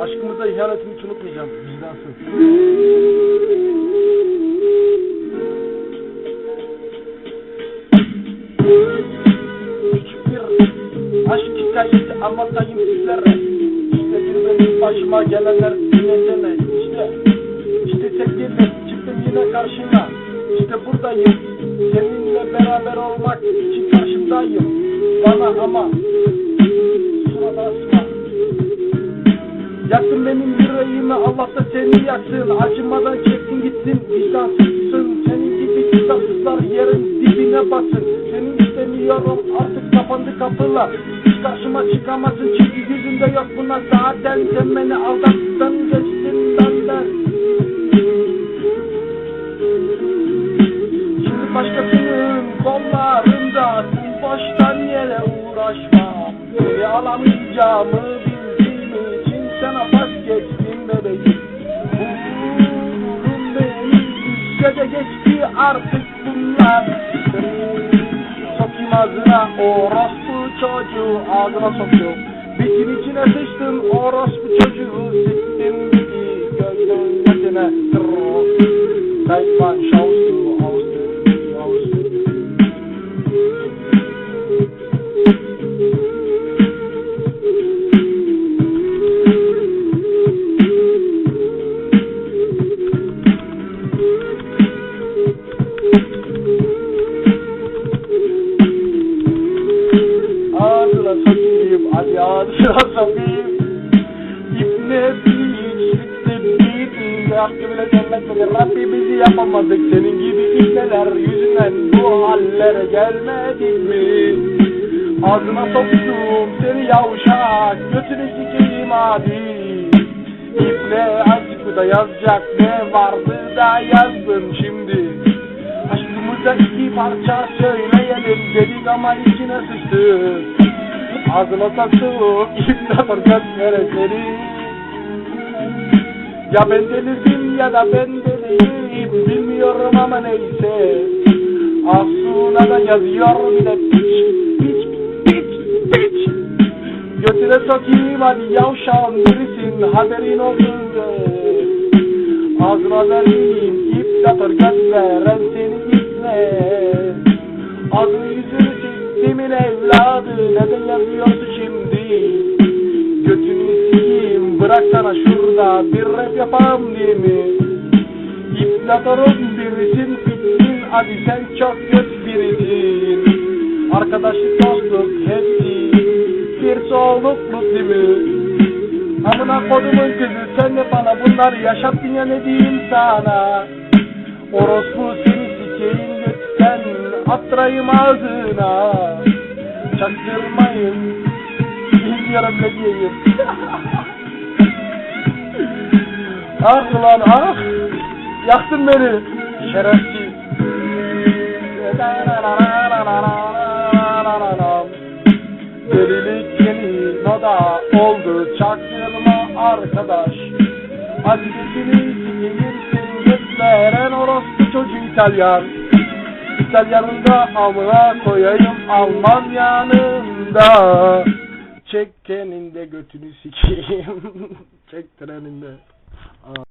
Aşkımıza ihanetini hiç unutmayacağım. Vicdansız. Küçük bir aşk hikayesi anlatayım sizlere. İşte bir benim başıma gelenler dinlesene. İşte, işte sevgilim çıktım yine karşına. İşte buradayım. Seninle beraber olmak için karşındayım. Bana ama Yaktın benim yüreğimi Allah da seni yaksın Acımadan çektin gittin vicdansızsın. Senin gibi kitapsızlar yerin dibine basın Seni istemiyorum artık kapandı kapılar Hiç karşıma çıkamazsın çünkü yüzünde yok buna. Zaten sen beni aldattın geçtin benden. Şimdi başkasının kollarında Boştan yere uğraşma. Seni alamayacağımı için sana vazgeçtim bebeğim. Umurum benim de geçti artık bunlar. Sokayım ağzına orospu çocuğu ağzına sokuyor Bitin içine sıçtın orospu çocuğu Siktim gibi gözden götüne Seit Hadi ağzına sokayım. İbne bir siktir bir hakkı bile devletmedi. Rabbimizi yapamadık senin gibi ibneler yüzünden bu hallere gelmedik mi? Ağzına soktum seni yavşak, götünü sikeyim hadi. İbne azıcık da yazacak ne vardı da yazdın şimdi. Aşkımıza iki parça söyleyelim dedik ama içine sıçtık. Ağzına soktum imdatır götmere seni. Ya ben delirdim ya da ben deliyim bilmiyorum ama neyse. Asuna da yazıyor bile piç piç piç piç. Götüne sokayım hadi yavşağın birisin haberin olsun. Ağzına vereyim ip yatır göt veren seni iple. Ağzını yüzünü siktimin evladı neden yazıyorsun şimdi? Götünü sikeyim bırak sana şurada bir rap yapalım diye mi? İplatörün birisin bitsin hadi sen çok göt birisin. Arkadaşlık dostluk hepsi bir soğukluk değil mi? Amına kodumun kızı sen de bana bunlar yaşattın ya ne diyeyim sana Orospu attırayım ağzına. Çaktırmayın Bilmiyorum ne diyeyim. Ah ulan ah. Yaktın beni. Şerefsiz. Delilik yeni moda oldu. Çaktırma arkadaş. Hadi seni sikiyirsin gösteren orospu çocuğu İtalyan İtalyanında amına koyayım Alman yanında. Çek de götünü sikeyim. Çek treninde